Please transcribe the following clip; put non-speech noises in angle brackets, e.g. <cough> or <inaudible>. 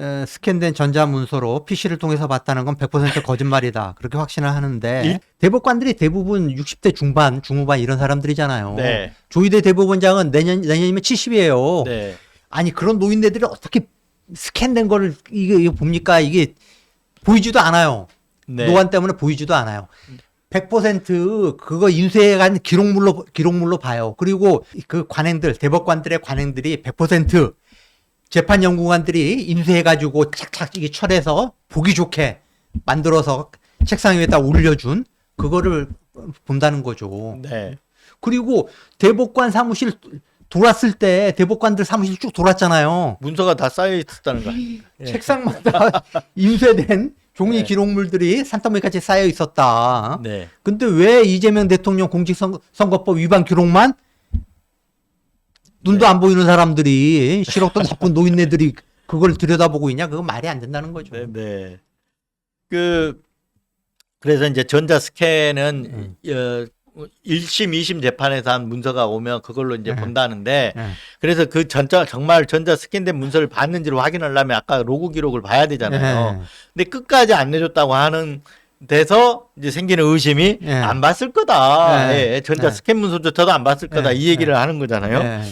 에, 스캔된 전자문서로 PC를 통해서 봤다는 건 100% 거짓말이다. 그렇게 확신을 하는데 일- 대법관들이 대부분 60대 중반, 중후반 이런 사람들이잖아요. 네. 조희대 대법원장은 내년 내년이면 70이에요. 네. 아니 그런 노인네들이 어떻게 스캔된 거를 이게, 이게 봅니까? 이게 보이지도 않아요. 네. 노안 때문에 보이지도 않아요. 100% 그거 인쇄한 기록물로 기록물로 봐요. 그리고 그 관행들 대법관들의 관행들이 100% 재판 연구관들이 인쇄해 가지고 착착 이게 철해서 보기 좋게 만들어서 책상 위에다 올려준 그거를 본다는 거죠. 네. 그리고 대법관 사무실 돌았을 때 대법관들 사무실 쭉 돌았잖아요. 문서가 다 쌓여 있었다는 거. 예. <laughs> 책상마다 <laughs> 인쇄된 종이 네. 기록물들이 산더미같이 쌓여 있었다. 네. 근데 왜 이재명 대통령 공직선거법 위반 기록만 눈도 네. 안 보이는 사람들이 실없던 나쁜 노인네들이 그걸 들여다보고 있냐? 그거 말이 안 된다는 거죠. 네, 네. 그 그래서 이제 전자 스캔은 음. 어, 1심, 2심 재판에서 한 문서가 오면 그걸로 이제 네. 본다는데 네. 그래서 그 전자 정말 전자 스캔된 문서를 봤는지를 확인하려면 아까 로그 기록을 봐야 되잖아요. 네. 근데 끝까지 안 내줬다고 하는 데서 이제 생기는 의심이 네. 안 봤을 거다. 네. 예, 전자 네. 스캔 문서조차도 안 봤을 거다. 네. 이 얘기를 하는 거잖아요. 네.